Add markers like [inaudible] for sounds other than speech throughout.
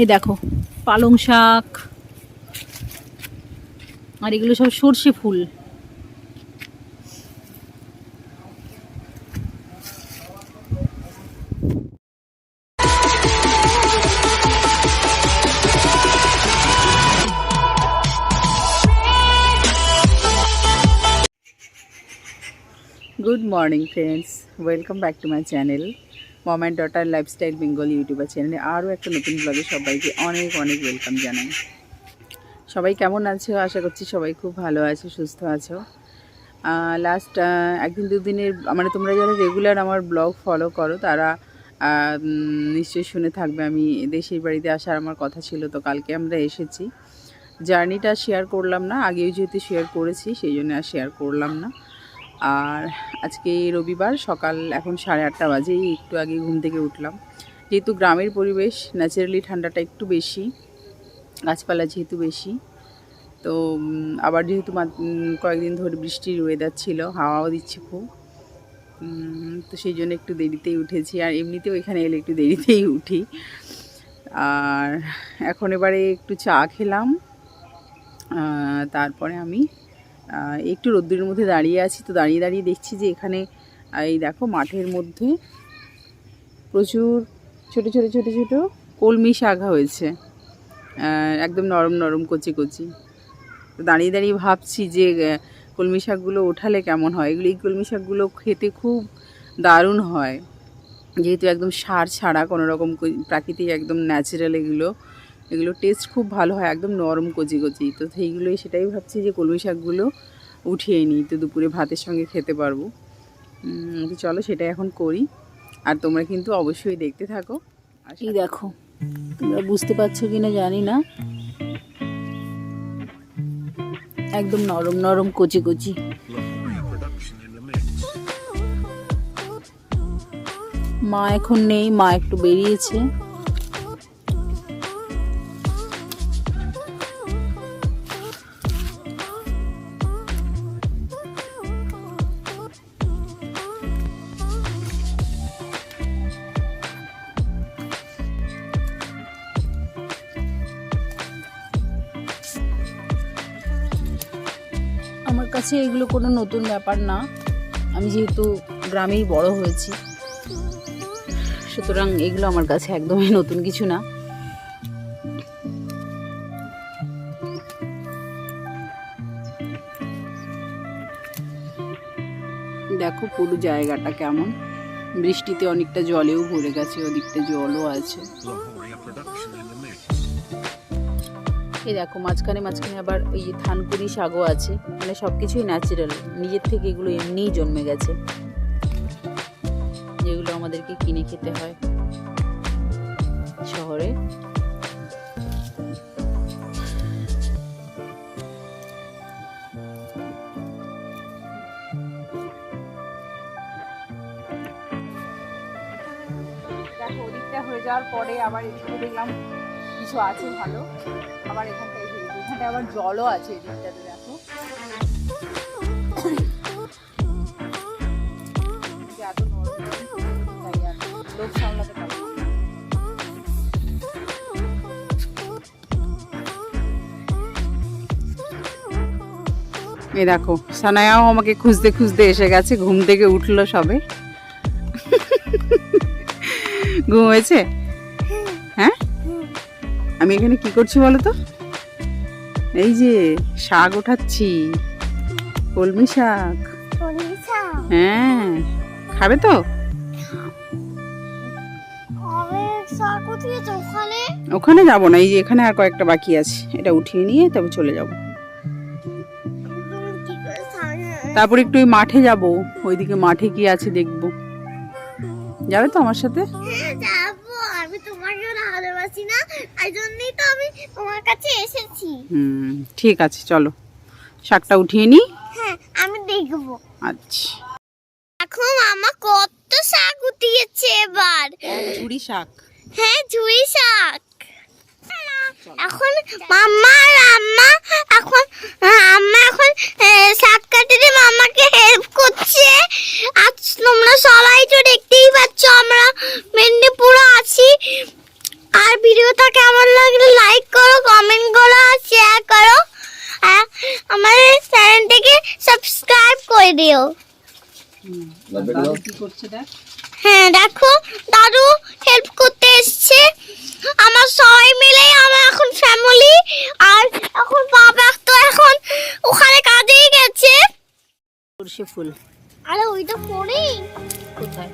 এই দেখো, পালং শাক, আর এগুলো সব সর্ষে ফুল। Good morning friends welcome back to my channel mom and daughter lifestyle Bengal YouTuber চ্যানেলে আরও একটা নতুন ব্লগে সবাইকে অনেক অনেক ওয়েলকাম জানাই। সবাই কেমন আছো? আশা করছি সবাই খুব ভালো আছো, সুস্থ আছো। লাস্ট একদিন দুদিনের মানে তোমরা যারা রেগুলার আমার ব্লগ ফলো করো, তারা নিশ্চয়ই শুনে থাকবে আমি দেশের বাড়িতে আসার আমার কথা ছিল, তো কালকে আমরা এসেছি। জার্নিটা শেয়ার করলাম না, আগেও যেহেতু শেয়ার করেছি, সেই জন্য আর শেয়ার করলাম না। আর আজকে রবিবার, সকাল এখন সাড়ে আটটা বাজে একটু আগে ঘুম থেকে উঠলাম। যেহেতু গ্রামের পরিবেশ ন্যাচারালি ঠান্ডাটা একটু বেশি, গাছপালা যেহেতু বেশি, তো আবার যেহেতু কয়েকদিন ধরে বৃষ্টির ওয়েদার ছিল, হাওয়াও দিচ্ছে খুব তো সেই জন্য একটু দেরিতেই উঠেছি। আর এমনিতেও এখানে এলে একটু দেরিতেই উঠি। আর এখন এবারে একটু চা খেলাম তারপরে আমি একটু রোদ্দুরের মধ্যে দাঁড়িয়ে আছি, তো দাঁড়িয়ে দাঁড়িয়ে দেখছি যে এখানে এই দেখো মাঠের মধ্যে প্রচুর ছোট ছোট ছোট ছোট কলমি শাক হয়েছে। একদম নরম নরম কচি কচি। দাঁড়িয়ে দাঁড়িয়ে ভাবছি যে কলমি শাকগুলো ওঠালে কেমন হয়? এগুলো, এই কলমি শাকগুলো খেতে খুব দারুণ হয়। যেহেতু একদম সার ছাড়া কোনো রকম প্রাকৃতিক একদম ন্যাচারাল এগুলো এগুলো টেস্ট খুব ভালো হয় একদম নরম কচি কচি। তো সেইগুলোই সেটাই ভাবছি যে কলমি শাকগুলো উঠিয়ে নিই তো দুপুরে ভাতের সঙ্গে খেতে পারব। তো চলো সেটা এখন করি। আর তোমরা কিন্তু অবশ্যই দেখতে থাকো। এই দেখো তোমরা বুঝতে পারছ কি না জানি না। একদম নরম নরম কচি কচি। মা এখন নেই মা একটু বেরিয়েছে। কাছে এগুলো কোনো নতুন ব্যাপার না। আমি যেহেতু গ্রামেই বড় হয়েছি। সুতরাং এগুলো আমার কাছে একদমই নতুন কিছু না। দেখো পুরো জায়গাটা কেমন। বৃষ্টিতে অনেকটা জলেও ভরে গেছে, ওদিকটা জলও আছে। এই দেখো, মাঝখানে মাঝখানে আবার ওই থানকুনি শাকও আছে। মানে সব কিছুই ন্যাচারাল নিজের থেকে এগুলো এমনিই জন্মে গেছে। যেগুলো আমাদেরকে কিনে খেতে হয় শহরে। দেখো, ওদিকটা হয়ে যাওয়ার পরে আবার দেখলাম কিছু আছে ভালো? আবার এখানটায় আবার জলও আছে দেখো। না। দেখো, সানায়াও আমাকে খুঁজতে খুঁজতে এসে গেছে, ঘুম থেকে উঠল সবে। ঘুম হয়েছে? হ্যাঁ? আমি এখানে কি করছি বলো তো এই যে শাক ওঠাচ্ছি কলমি শাক। হ্যাঁ খাবে তো? ওখানে? যাব না এই যে এখানে আর কয়েকটা বাকি আছে। এটা উঠিয়ে নিয়ে তবে চলে যাব। তারপর একটু ওই মাঠে যাব ওইদিকে মাঠে কি আছে দেখব। যাবে তো আমার সাথে যাব আমি তোমাকে ভালোবাসি না তাই জন্যই তো আমি তোমার কাছে এসেছি। হুম ঠিক আছে চলো। শাকটা উঠিয়ে নিই হ্যাঁ আমি দেখব। আচ্ছা। এখন মামা কত শাক উঠিয়েছে এবার? ঝুড়ি শাক। হ্যাঁ ঝুড়ি শাক। এখন মাম্মা আর আম্মা এখন আম্মা এখন শাক কাটতে মামাকে হেল্প করছে। আজ তোমরা সবাই তো দেখতেই পাচ্ছ আমরা মেদিনীপুরে আছি। আর ভিডিওটা কেমন লাগলে লাইক করো কমেন্ট করো আর শেয়ার করো আর আমাদের চ্যানেলটাকে সাবস্ক্রাইব দেখ? হ্যাঁ দেখো দাদু হেল্প করতে এসছে। আমার সবাই মিলে আমার এখন ফ্যামিলি আর এখন বাবা তো এখন ওখানে কাজেই গেছে। ফুল। আরে ওইটা পরেই কোথায়?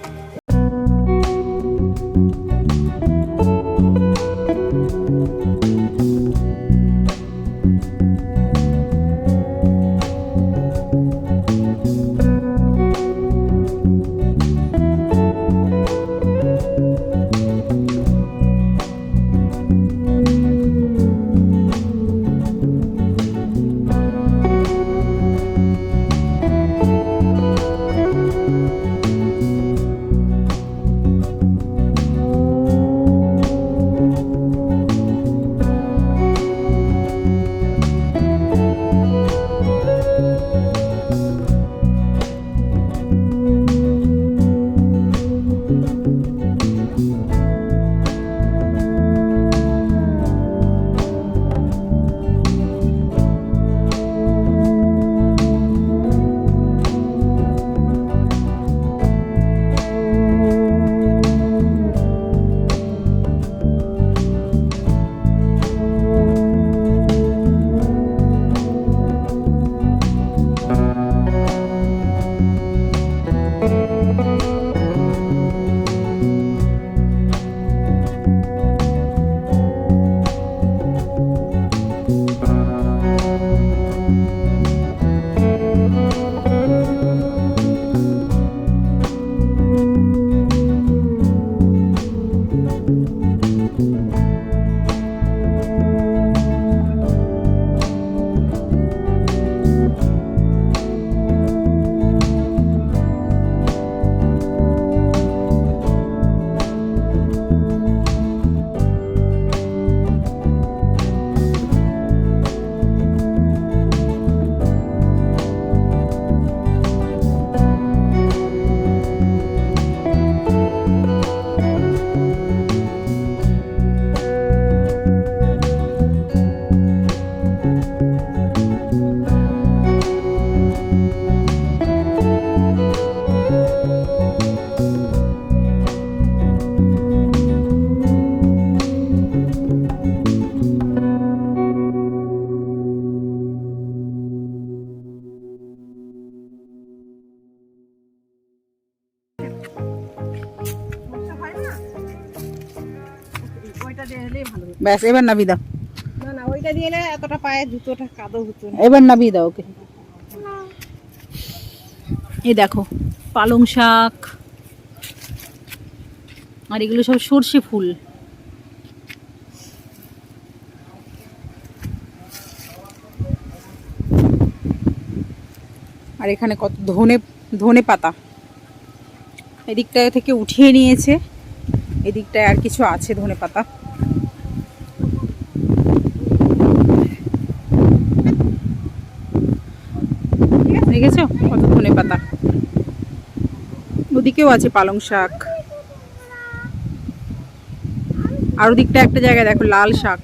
ওইটা দিয়ে এলেই ভালো ব্যাস এবার নাবি দাও। না না ওইটা দিয়ে এলে এতটা পায়ে জুতোটা কাদো হতো না। এবার নাবি দাও ওকে। এই দেখো পালং শাক আর এগুলো সব সর্ষে ফুল। আর এখানে কত ধনে ধনে পাতা। এদিকটা থেকে উঠিয়ে নিয়েছে এদিকটায় আর কিছু আছে ধনে পাতা। দেখেছ? কত ধনে পাতা। ওদিকেও আছে পালং শাক। আর ওদিকটা একটা জায়গায় দেখো লাল শাক।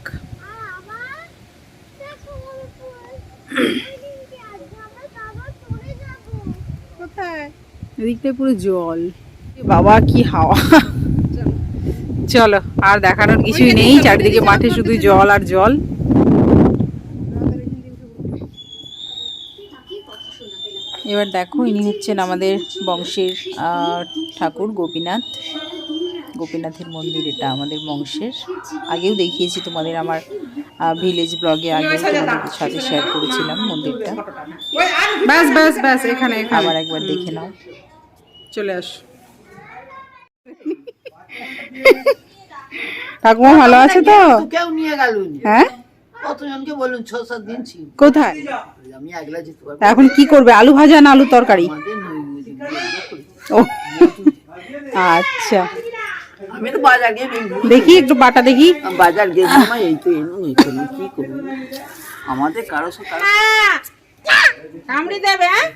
এদিকটায় পুরো জল। বাবা কি হাওয়া। চলো আর দেখানোর কিছুই নেই। চারিদিকে মাঠে শুধু জল আর জল। এবার দেখো ইনি হচ্ছেন আমাদের বংশের ঠাকুর গোপীনাথ। গোপীনাথের মন্দির এটা আমাদের বংশের। আগেও দেখিয়েছি তোমাদের আমার ভিলেজ ব্লগে আগে তোমাদের সাথে শেয়ার করেছিলাম মন্দিরটা। ব্যাস ব্যাস ব্যাস এখানে আবার একবার দেখে নাও। চলে আস। [laughs] ঠাকুমা ভালো আছে তো? কেউ নিয়ে গেল হ্যাঁ? কতজনকে বলুন? ছ সাত দিন কোথায়? আমি একলা যেতে পারব। তা এখন কি করবে? আলু ভাজা না আলু তরকারি। ও আচ্ছা। আমি তো বাজার গিয়ে দেখি একটু বাটা দেখি। বাজার গিয়ে এই তো এনো এই তো এনো, কি করব? আমাদের কারও সাথে কারও দেবে হ্যাঁ?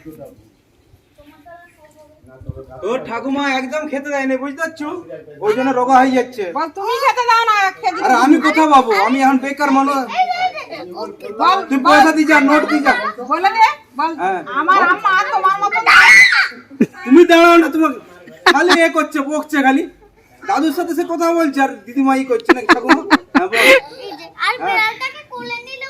তোর ঠাকুমা একদম খেতে দেয়নি বুঝতে পারছ? ওই জন্য রোগা হয়ে যাচ্ছে। বল তুমি খেতে দাও না আমি কোথাও পাবো? আমি এখন বেকার মানুষ। বল তুই পয়সা দিয়ে যা নোট দিয়ে যা। বলে দে বল। হ্যাঁ। আমার আম্মা তোমার মতো তুমি দাঁড়াও না তোমাকে খালি এ করছে বকছে খালি। দাদুর সাথে সে কথা বলছে আর দিদিমা ই করছে না ঠাকুমা? হ্যাঁ, আর বিড়ালটাকে কোলে নিলেও কামড়াবে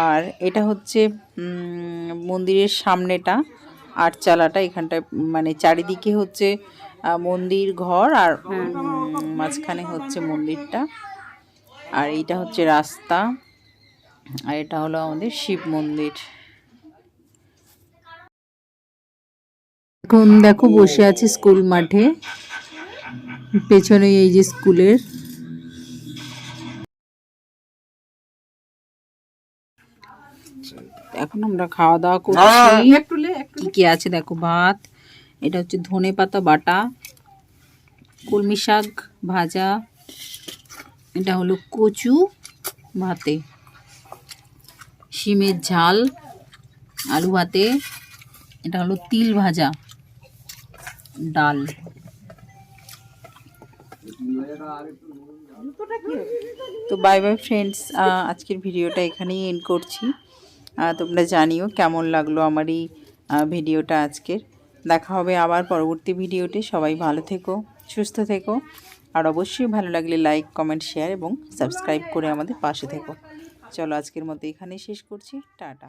আর এটা হচ্ছে মন্দিরের সামনেটা আটচালাটা এখানটায় মানে চারিদিকে হচ্ছে মন্দির ঘর আর মাঝখানে হচ্ছে মন্দিরটা। আর এটা হচ্ছে রাস্তা। আর এটা হলো আমাদের শিব মন্দির। এখন দেখো বসে আছে স্কুল মাঠে। পেছনে এই যে স্কুলের এখন আমরা খাওয়া দাওয়া করছি কি কি আছে দেখো ভাত এটা হচ্ছে ধনে পাতা বাটা কলমি শাক ভাজা এটা হলো কচু ভাতে শিমের ঝাল আলু ভাতে এটা হলো তিল ভাজা ডাল। তো বাই বাই ফ্রেন্ডস আজকের ভিডিওটা এখানেই এন্ড করছি। তোমরা জানিও কেমন লাগল আমার এই ভিডিওটা আজকের। দেখা হবে আবার পরবর্তী ভিডিওটি সবাই ভালো থেকো, সুস্থ থেকো। আর অবশ্যই ভালো লাগলে লাইক, কমেন্ট, শেয়ার এবং সাবস্ক্রাইব করে আমাদের পাশে থেকো। চলো আজকের মতো এখানেই শেষ করছি। টাটা।